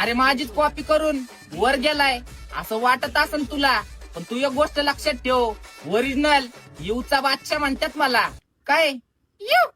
अरे माझीच कॉपी करून वर गेलाय. असं वाटत असन तुला पण तू एक गोष्ट लक्षात ठेव ओरिजिनल येऊचा बादशाह म्हणतात मला. काय? येऊ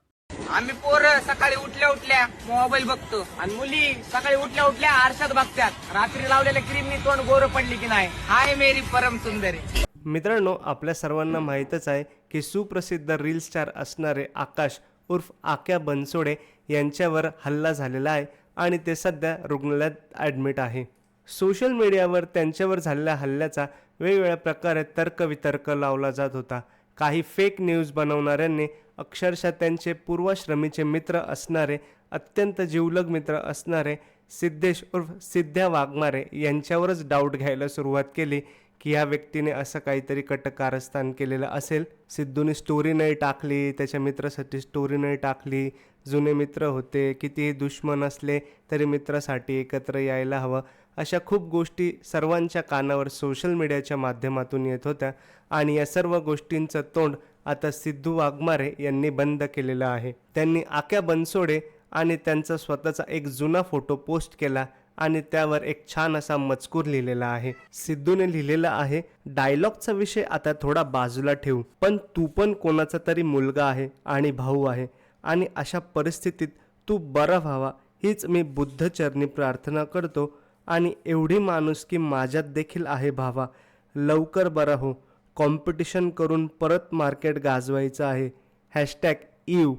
आम्ही पोरं सकाळी उठल्या उठल्या मोबाईल बघतो. आणि मुली सकाळी उठल्या उठल्या आरशात बघतात. रात्री लावलेल्या क्रीमनी तोंड गोर पडली की नाही? हाय मेरी परम सुंदरी. मित्रांनो आपल्या सर्वांना माहीतच आहे की सुप्रसिद्ध रील स्टार असणारे आकाश उर्फ आक्या बनसोडे यांच्यावर हल्ला झालेला आहे. आणि ते सध्या रुग्णालयात ॲडमिट आहे. सोशल मीडियावर त्यांच्यावर झालेल्या हल्ल्याचा वेगवेगळ्या प्रकारे तर्कवितर्क लावला जात होता. काही फेक न्यूज बनवणाऱ्यांनी अक्षरशः त्यांचे पूर्वाश्रमीचे मित्र असणारे अत्यंत जीवलग मित्र असणारे सिद्धेश उर्फ सिद्ध्या वाघमारे यांच्यावरच डाऊट घ्यायला सुरुवात केली. की या व्यक्तीने असं काहीतरी कटकारस्थान केलेलं असेल. सिद्धूने स्टोरी नाही टाकली त्याच्या मित्रासाठी स्टोरी नाही टाकली. जुने मित्र होते कितीही दुश्मन असले तरी मित्रासाठी एकत्र यायला हवं. अशा खूप गोष्टी सर्वांच्या कानावर सोशल मीडियाच्या माध्यमातून येत होत्या. आणि या सर्व गोष्टींचं तोंड आता सिद्धू वाघमारे यांनी बंद केलेलं आहे. त्यांनी आक्या बनसोडे आणि त्यांचा स्वतःचा एक जुना फोटो पोस्ट केला. आणि त्यावर एक छान असा मजकूर लिहिलेला आहे. सिद्धूने लिहिलेला आहे डायलॉगचा विषय आता थोडा बाजूला ठेवू पण तू पण कोणाचा तरी मुलगा आहे आणि भाऊ आहे आणि अशा परिस्थितीत तू बरा व्हावा हीच मी बुद्धचरणी प्रार्थना करतो आणि एवढी माणुसकी माझ्यात देखील आहे भावा. लवकर बरा हो कॉम्पिटिशन करून परत मार्केट गाजवायचं आहे. हॅशटॅग इव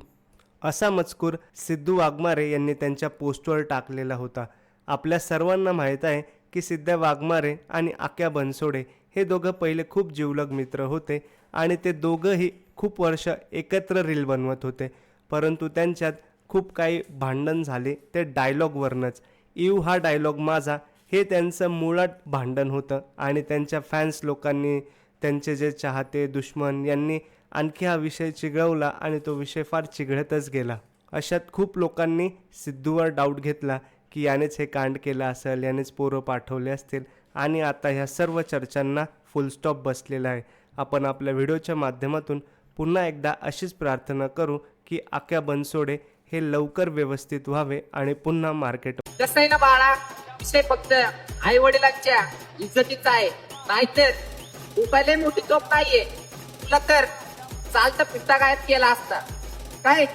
असा मजकूर सिद्धू वाघमारे यांनी त्यांच्या पोस्टवर टाकलेला होता. आपल्या सर्वांना माहीत आहे की सिद्ध्या वाघमारे आणि आक्या बनसोडे हे दोघं पहिले खूप जिवलग मित्र होते आणि ते दोघंही खूप वर्ष एकत्र रील बनवत होते. परंतु त्यांच्यात खूप काही भांडण झाले ते डायलॉगवरनंच इव हा डायलॉग माझा हे त्यांचं मुळात भांडण होतं आणि त्यांच्या फॅन्स लोकांनी त्यांचे जे चाहते दुश्मन यांनी आणखी हा विषय चिघळवला आणि तो विषय फार चिघळतच गेला. अशात खूप लोकांनी सिद्धूवर डाऊट घेतला की यानेच हे कांड केलं असेल यानेच पोरं पाठवले असतील आणि आता ह्या सर्व चर्चांना फुल स्टॉप बसलेला आहे. आपण आपल्या व्हिडिओच्या माध्यमातून पुन्हा एकदा अशीच प्रार्थना करू की आक्या बनसोडे हे लवकर व्यवस्थित व्हावे आणि पुन्हा मार्केट कसं आहे ना बाळा विषय फक्त आई वडिलांच्या इज्जतीचा आहे. नाहीतर उपायले मोठी चोप नाहीये. तुला तर चालतं पित्ता गायब केला असता. काय?